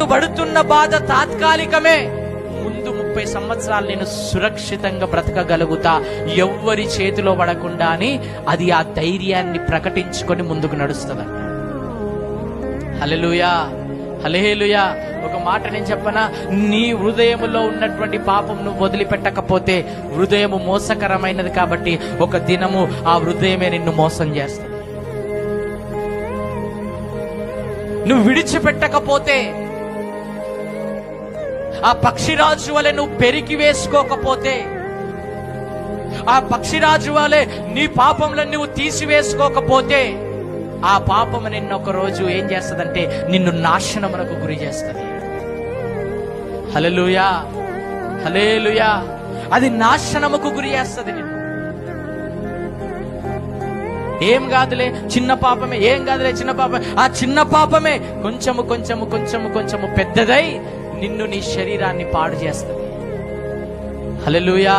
పట్టుబడుతున్న బాధ తాత్కాలికమే. ముందు ముప్పై సంవత్సరాలు నేను సురక్షితంగా బ్రతకగలుగుతా. ఎవ్వరి చేతిలో పడకుండా అని అది ఆ ధైర్యాన్ని ప్రకటించుకొని ముందుకు నడుస్తుందంట హలలుయా హలేలుయా ఒక మాట నేను చెప్పనా? నీ హృదయములో ఉన్నటువంటి పాపం నువ్వు వదిలిపెట్టకపోతే హృదయము మోసకరమైనది కాబట్టి ఒక దినము ఆ హృదయమే నిన్ను మోసం చేస్తుంది. నువ్వు విడిచిపెట్టకపోతే ఆ పక్షిరాజు వలె నువ్వు పెరికి వేసుకోకపోతే ఆ పక్షిరాజు వలె నీ పాపంలో నువ్వు తీసివేసుకోకపోతే ఆ పాపము నిన్న ఒక రోజు ఏం చేస్తదంటే నిన్ను నాశనమునకు గురి చేస్తుంది. హలలుయా హలేలుయా అది నాశనముకు గురి చేస్తుంది నిన్ను. ఏం కాదులే చిన్న పాపమే ఏం కాదులే చిన్న పాపమే. ఆ చిన్న పాపమే కొంచెము కొంచెము కొంచెము కొంచెము పెద్దదై నిన్ను నీ శరీరాన్ని పాడు చేస్తుంది. హలలుయా